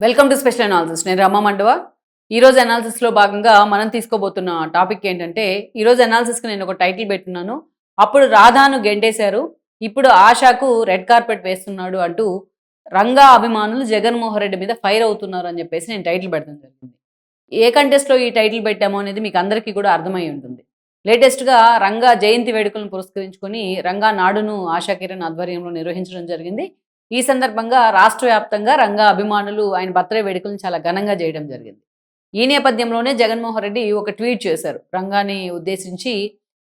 Welcome to special analysis నేను రమ్మ మండవ. ఈరోజు అనాలిసిస్లో భాగంగా మనం తీసుకోబోతున్న టాపిక్ ఏంటంటే ఈరోజు అనాలిసిస్కి నేను ఒక టైటిల్ పెట్టున్నాను. అప్పుడు రాధాను గెంటేశారు. ఇప్పుడు ఆశాకు రెడ్ కార్పెట్ వేస్తున్నాడు అంటూ రంగా అభిమానులు జగన్మోహన్ రెడ్డి మీద ఫైర్ అవుతున్నారు అని చెప్పేసి నేను టైటిల్ పెట్టడం జరిగింది. ఏ కంటెస్ట్లో ఈ టైటిల్ పెట్టామో అనేది మీకు అందరికీ కూడా అర్థమై ఉంటుంది. లేటెస్ట్గా రంగా జయంతి వేడుకలను పురస్కరించుకొని రంగా నాడును ఆశా కిరణ్ ఆధ్వర్యంలో నిర్వహించడం జరిగింది. ఈ సందర్భంగా రాష్ట్ర వ్యాప్తంగా రంగా అభిమానులు ఆయన బర్త్డే వేడుకలను చాలా ఘనంగా చేయడం జరిగింది. ఈ నేపథ్యంలోనే జగన్మోహన్ రెడ్డి ఒక ట్వీట్ చేశారు. రంగాని ఉద్దేశించి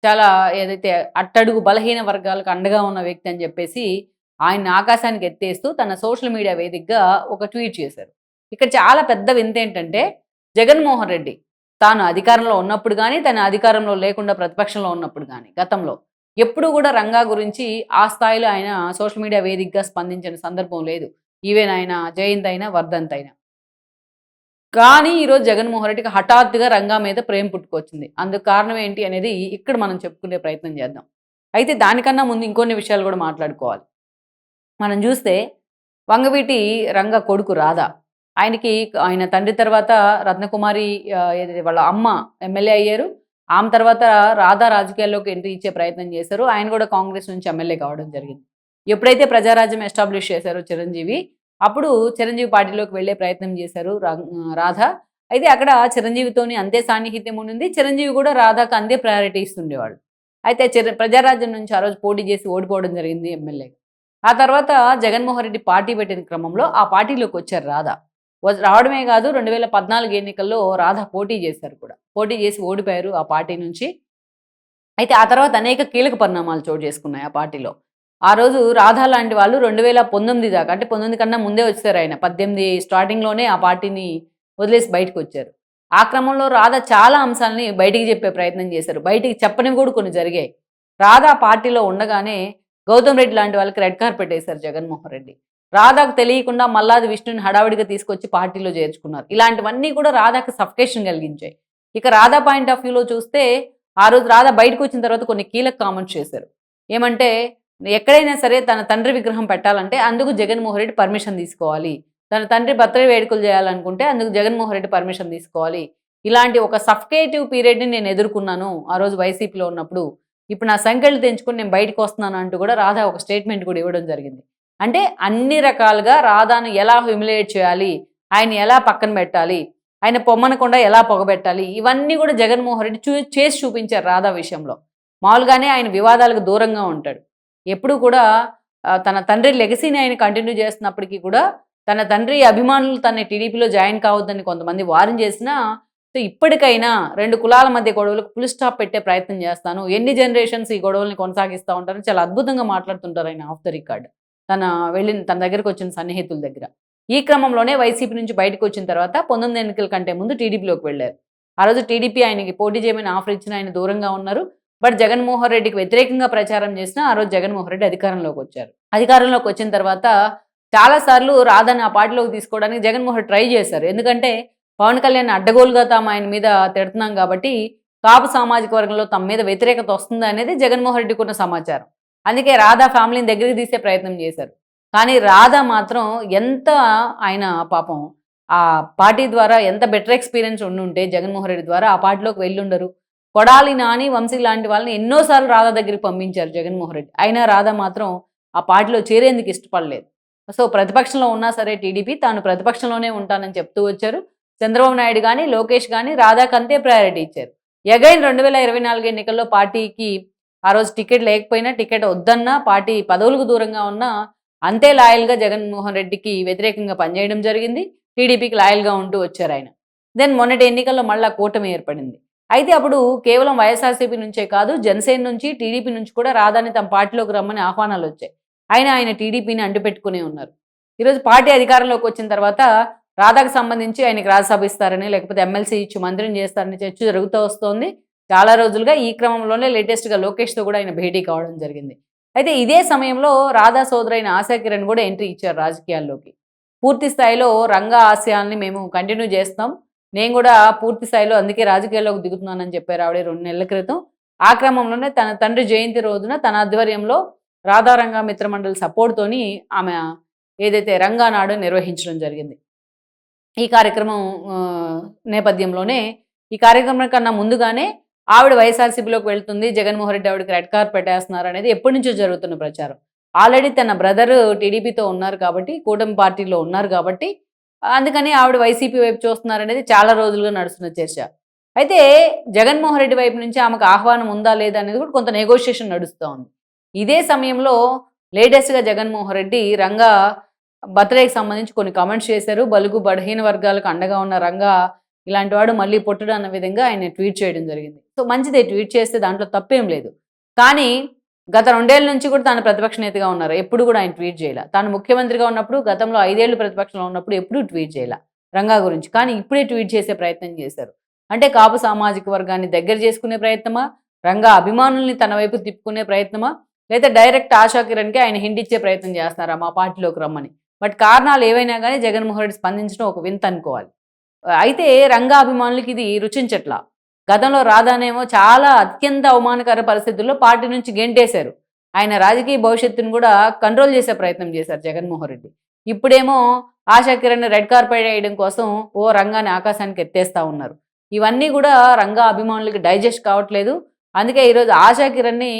చాలా ఏదైతే అట్టడుగు బలహీన వర్గాలకు అండగా ఉన్న వ్యక్తి అని చెప్పేసి ఆయన ఆకాశానికి ఎత్తేస్తూ తన సోషల్ మీడియా వేదికగా ఒక ట్వీట్ చేశారు. ఇక్కడ చాలా పెద్ద వింత ఏంటంటే జగన్మోహన్ రెడ్డి తాను అధికారంలో ఉన్నప్పుడు కానీ తన అధికారంలో లేకుండా ప్రతిపక్షంలో ఉన్నప్పుడు కానీ గతంలో ఎప్పుడు కూడా రంగా గురించి ఆ స్థాయిలో ఆయన సోషల్ మీడియా వేదికగా స్పందించిన సందర్భం లేదు. ఈవెన్ ఆయన జయంత్ అయినా వర్ధంత్ అయినా. కానీ ఈరోజు జగన్మోహన్ రెడ్డికి హఠాత్తుగా రంగా మీద ప్రేమ పుట్టుకొచ్చింది. అందుకు కారణం ఏంటి అనేది ఇక్కడ మనం చెప్పుకునే ప్రయత్నం చేద్దాం. అయితే దానికన్నా ముందు ఇంకొన్ని విషయాలు కూడా మాట్లాడుకోవాలి. మనం చూస్తే వంగవీటి రంగ కొడుకు రాధా. ఆయనకి ఆయన తండ్రి తర్వాత రత్నకుమారి వాళ్ళ అమ్మ ఎమ్మెల్యే అయ్యారు. ఆమె తర్వాత రాధా రాజకీయాల్లోకి ఎంట్రీ ఇచ్చే ప్రయత్నం చేశారు. ఆయన కూడా కాంగ్రెస్ నుంచి ఎమ్మెల్యే కావడం జరిగింది. ఎప్పుడైతే ప్రజారాజ్యం ఎస్టాబ్లిష్ చేశారో చిరంజీవి అప్పుడు చిరంజీవి పార్టీలోకి వెళ్ళే ప్రయత్నం చేశారు రా- రాధ. అయితే అక్కడ చిరంజీవితోని అంతే సాన్నిహిత్యం ఉండింది. చిరంజీవి కూడా రాధాకు అంతే ప్రయారిటీ ఇస్తుండేవాడు అయితే చిర ప్రజారాజ్యం నుంచి ఆ రోజు పోటీ చేసి ఓడిపోవడం జరిగింది ఎమ్మెల్యే. ఆ తర్వాత జగన్మోహన్ రెడ్డి పార్టీ పెట్టిన క్రమంలో ఆ పార్టీలోకి వచ్చారు రాధా. రావడమే కాదు రెండు వేల పద్నాలుగు ఎన్నికల్లో రాధ పోటీ చేశారు కూడా. పోటీ చేసి ఓడిపోయారు ఆ పార్టీ నుంచి. అయితే ఆ తర్వాత అనేక కీలక పరిణామాలు చోటు చేసుకున్నాయి ఆ పార్టీలో. ఆ రోజు రాధా లాంటి వాళ్ళు రెండు వేల పంతొమ్మిది దాకా అంటే పంతొమ్మిది కన్నా ముందే వచ్చారు ఆయన. పద్దెనిమిది స్టార్టింగ్లోనే ఆ పార్టీని వదిలేసి బయటకు వచ్చారు. ఆ క్రమంలో రాధ చాలా అంశాలని బయటికి చెప్పే ప్రయత్నం చేశారు. బయటికి చెప్పనివి కూడా కొన్ని జరిగాయి. రాధా పార్టీలో ఉండగానే గౌతమ్ రెడ్డి లాంటి వాళ్ళకి రెడ్ కార్పెట్ వేశారు జగన్మోహన్ రెడ్డి. రాధాకు తెలియకుండా మల్లాది విష్ణుని హడావిడిగా తీసుకొచ్చి పార్టీలో చేర్చుకున్నారు. ఇలాంటివన్నీ కూడా రాధాకి సఫికేషన్ కలిగించాయి. ఇక రాధా పాయింట్ ఆఫ్ వ్యూలో చూస్తే ఆ రోజు రాధా బయటకు వచ్చిన తర్వాత కొన్ని కీలక కామెంట్స్ చేశారు. ఏమంటే ఎక్కడైనా సరే తన తండ్రి విగ్రహం పెట్టాలంటే అందుకు జగన్మోహన్ రెడ్డి పర్మిషన్ తీసుకోవాలి. తన తండ్రి బర్త్డే వేడుకలు చేయాలనుకుంటే అందుకు జగన్మోహన్ రెడ్డి పర్మిషన్ తీసుకోవాలి. ఇలాంటి ఒక సఫకేటివ్ పీరియడ్ని నేను ఎదుర్కొన్నాను ఆ రోజు వైసీపీలో ఉన్నప్పుడు. ఇప్పుడు నా సంఖ్యలు తెంచుకొని నేను బయటకు వస్తున్నాను అంటూ కూడా రాధా ఒక స్టేట్మెంట్ కూడా ఇవ్వడం జరిగింది. అంటే అన్ని రకాలుగా రాధాను ఎలా హ్యూమిలేట్ చేయాలి? ఆయన ఎలా పక్కన పెట్టాలి? ఆయన పొమ్మనకుండా ఎలా పొగబెట్టాలి ఇవన్నీ కూడా జగన్మోహన్ రెడ్డి చూ చేసి చూపించారు రాధా విషయంలో. మామూలుగానే ఆయన వివాదాలకు దూరంగా ఉంటాడు. ఎప్పుడు కూడా తన తండ్రి లెగసీని ఆయన కంటిన్యూ చేస్తున్నప్పటికీ కూడా తన తండ్రి అభిమానులు తన టీడీపీలో జాయిన్ కావద్దని కొంతమంది వారం చేసినా సో ఇప్పటికైనా రెండు కులాల మధ్య గొడవలకు ఫుల్ స్టాప్ పెట్టే ప్రయత్నం చేస్తాను. ఎన్ని జనరేషన్స్ ఈ గొడవల్ని కొనసాగిస్తూ ఉంటారని చాలా అద్భుతంగా మాట్లాడుతుంటారు ఆయన ఆఫ్ ద రికార్డ్ తన వెళ్ళిన తన దగ్గరకు వచ్చిన సన్నిహితుల దగ్గర. ఈ క్రమంలోనే వైసీపీ నుంచి బయటకు వచ్చిన తర్వాత పంతొమ్మిది ఎన్నికల కంటే ముందు టీడీపీలోకి వెళ్ళారు. ఆ రోజు టీడీపీ ఆయనకి పోటీ చేయమని ఆఫర్ ఇచ్చిన ఆయన దూరంగా ఉన్నారు. బట్ జగన్మోహన్ రెడ్డికి వ్యతిరేకంగా ప్రచారం చేసినా ఆ రోజు జగన్మోహన్ రెడ్డి అధికారంలోకి వచ్చారు. అధికారంలోకి వచ్చిన తర్వాత చాలాసార్లు రాధని ఆ పార్టీలోకి తీసుకోవడానికి జగన్మోహన్ ట్రై చేశారు. ఎందుకంటే పవన్ కళ్యాణ్ అడ్డగోలుగా తాము ఆయన మీద తిడుతున్నాం కాబట్టి కాపు సామాజిక వర్గంలో తమ మీద వ్యతిరేకత వస్తుంది అనేది జగన్మోహన్ రెడ్డికి ఉన్న సమాచారం. అందుకే రాధా ఫ్యామిలీని దగ్గరికి తీసే ప్రయత్నం చేశారు. కానీ రాధా మాత్రం ఎంత ఆయన పాపం ఆ పార్టీ ద్వారా ఎంత బెటర్ ఎక్స్పీరియన్స్ ఉండుంటే జగన్మోహన్ రెడ్డి ద్వారా ఆ పార్టీలోకి వెళ్ళుండరు. కొడాలి నాని వంశీ లాంటి వాళ్ళని ఎన్నోసార్లు రాధా దగ్గరికి పంపించారు జగన్మోహన్ రెడ్డి. అయినా రాధా మాత్రం ఆ పార్టీలో చేరేందుకు ఇష్టపడలేదు. సో ప్రతిపక్షంలో ఉన్నా సరే టీడీపీ తాను ప్రతిపక్షంలోనే ఉంటానని చెప్తూ వచ్చారు. చంద్రబాబు నాయుడు కానీ లోకేష్ కానీ రాధాకంతే ప్రయారిటీ ఇచ్చారు. ఎగైన్ రెండు వేల ఇరవై నాలుగు ఎన్నికల్లో పార్టీకి ఆ రోజు టికెట్ లేకపోయినా టికెట్ వద్దన్నా పార్టీ పదవులకు దూరంగా ఉన్నా అంతే లాయల్గా జగన్మోహన్ రెడ్డికి వ్యతిరేకంగా పనిచేయడం జరిగింది. టీడీపీకి లాయల్గా ఉంటూ వచ్చారు ఆయన దెన్ మొన్నటి ఎన్నికల్లో మళ్ళా కూటమి ఏర్పడింది. అయితే అప్పుడు కేవలం వైఎస్ఆర్సీపీ నుంచే కాదు జనసేన నుంచి టీడీపీ నుంచి కూడా రాధాని తమ పార్టీలోకి రమ్మని ఆహ్వానాలు వచ్చాయి. అయినా ఆయన టీడీపీని అంటుపెట్టుకునే ఉన్నారు. ఈరోజు పార్టీ అధికారంలోకి వచ్చిన తర్వాత రాధాకు సంబంధించి ఆయనకు రాజ్యసభ ఇస్తారని లేకపోతే ఎమ్మెల్సీ ఇచ్చి మంత్రిని చేస్తారని చర్చ జరుగుతూ వస్తోంది. చాలా రోజులుగా ఈ క్రమంలోనే లేటెస్ట్గా లోకేష్తో కూడా ఆయన భేటీ కావడం జరిగింది. అయితే ఇదే సమయంలో రాధా సోదరైన ఆశా కిరణ్ కూడా ఎంట్రీ ఇచ్చారు రాజకీయాల్లోకి. పూర్తి స్థాయిలో రంగా ఆశయాల్ని మేము కంటిన్యూ చేస్తాం. నేను కూడా పూర్తి స్థాయిలో అందుకే రాజకీయాల్లోకి దిగుతున్నానని చెప్పారు ఆవిడ రెండు నెలల క్రితం. ఆ క్రమంలోనే తన తండ్రి జయంతి రోజున తన ఆధ్వర్యంలో రాధారంగ మిత్రమండలి సపోర్ట్తోని ఆమె ఏదైతే రంగానాడు నిర్వహించడం జరిగింది. ఈ కార్యక్రమం నేపథ్యంలోనే ఈ కార్యక్రమం కన్నా ముందుగానే ఆవిడ వైఎస్ఆర్సీపీలోకి వెళ్తుంది జగన్మోహన్ రెడ్డి ఆవిడకి రెడ్ కార్ పెట్టేస్తున్నారు అనేది ఎప్పటి నుంచో జరుగుతున్న ప్రచారం. ఆల్రెడీ తన బ్రదర్ టీడీపీతో ఉన్నారు కాబట్టి కూటమి పార్టీలో ఉన్నారు కాబట్టి అందుకని ఆవిడ వైసీపీ వైపు చూస్తున్నారు అనేది చాలా రోజులుగా నడుస్తున్న చర్చ. అయితే జగన్మోహన్ రెడ్డి వైపు నుంచి ఆమెకు ఆహ్వానం ఉందా లేదా అనేది కూడా కొంత నెగోషియేషన్ నడుస్తూ ఉంది. ఇదే సమయంలో లేటెస్ట్గా జగన్మోహన్ రెడ్డి రంగా బర్త్డేకి సంబంధించి కొన్ని కామెంట్స్ చేశారు. బలుగు బలహీన వర్గాలకు అండగా ఉన్న రంగా ఇలాంటి వాడు మళ్ళీ పుట్టడు అన్న విధంగా ఆయన ట్వీట్ చేయడం జరిగింది. సో మంచిదే ట్వీట్ చేస్తే దాంట్లో తప్పేం లేదు. కానీ గత రెండేళ్ళ నుంచి కూడా తాను ప్రతిపక్ష నేతగా ఉన్నారు. ఎప్పుడు కూడా ఆయన ట్వీట్ చేయాల. తాను ముఖ్యమంత్రిగా ఉన్నప్పుడు గతంలో ఐదేళ్ళు ప్రతిపక్షంలో ఉన్నప్పుడు ఎప్పుడూ ట్వీట్ చేయాల రంగా గురించి. కానీ ఇప్పుడే ట్వీట్ చేసే ప్రయత్నం చేశారు. అంటే కాపు సామాజిక వర్గాన్ని దగ్గర చేసుకునే ప్రయత్నమా? రంగా అభిమానుల్ని తన వైపు తిప్పుకునే ప్రయత్నమా? లేదా డైరెక్ట్ ఆశా కిరణ్కి ఆయన హిండిచ్చే ప్రయత్నం చేస్తున్నారా మా పార్టీలోకి రమ్మని? బట్ కారణాలు ఏవైనా కానీ జగన్మోహన్ రెడ్డి స్పందించడం ఒక వింత అనుకోవాలి. అయితే రంగా అభిమానులకి ఇది రుచించట్లా. గతంలో రాధానేమో చాలా అత్యంత అవమానకర పరిస్థితుల్లో పార్టీ నుంచి గెంటేశారు. ఆయన రాజకీయ భవిష్యత్తును కూడా కంట్రోల్ చేసే ప్రయత్నం చేశారు జగన్మోహన్ రెడ్డి. ఇప్పుడేమో ఆశా కిరణ్ రెడ్ కార్పెట్ వేయడం కోసం ఓ రంగాన్ని ఆకాశానికి ఎత్తేస్తా ఉన్నారు. ఇవన్నీ కూడా రంగా అభిమానులకి డైజెస్ట్ కావట్లేదు. అందుకే ఈరోజు ఆశా కిరణ్ని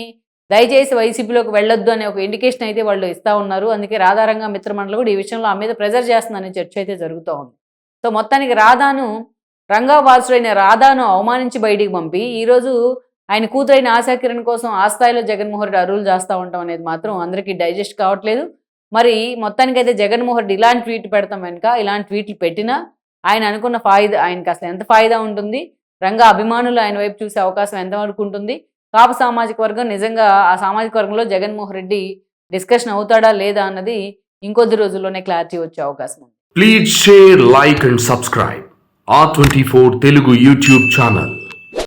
దయచేసి వైసీపీలోకి వెళ్ళొద్దు అనే ఒక ఇండికేషన్ అయితే వాళ్ళు ఇస్తా ఉన్నారు. అందుకే రాధారంగా మిత్రమండలి కూడా ఈ విషయంలో ఆ మీద ప్రెజర్ చేస్తుందనే చర్చ అయితే జరుగుతూ ఉంది. సో మొత్తానికి రాధాను రంగావాసుడైన రాధాను అవమానించి బయటికి పంపి ఈరోజు ఆయన కూతురైన ఆశా కిరణ్ కోసం ఆ స్థాయిలో జగన్మోహన్ రెడ్డి అరువులు చేస్తూ ఉంటాం అనేది మాత్రం అందరికీ డైజెస్ట్ కావట్లేదు. మరి మొత్తానికైతే జగన్మోహన్ రెడ్డి ఇలాంటి ట్వీట్ పెడతాం వెనుక ఇలాంటి ట్వీట్లు పెట్టినా ఆయన అనుకున్న ఫాయిదా ఆయనకి అసలు ఎంత ఫాయిదా ఉంటుంది? రంగా అభిమానులు ఆయన వైపు చూసే అవకాశం ఎంతవరకు ఉంటుంది? కాపు సామాజిక వర్గం నిజంగా ఆ సామాజిక వర్గంలో జగన్మోహన్ రెడ్డి డిస్కషన్ అవుతాడా లేదా అన్నది ఇంకొద్ది రోజుల్లోనే క్లారిటీ వచ్చే అవకాశం ఉంది. Please share, like and subscribe. R24 Telugu YouTube channel.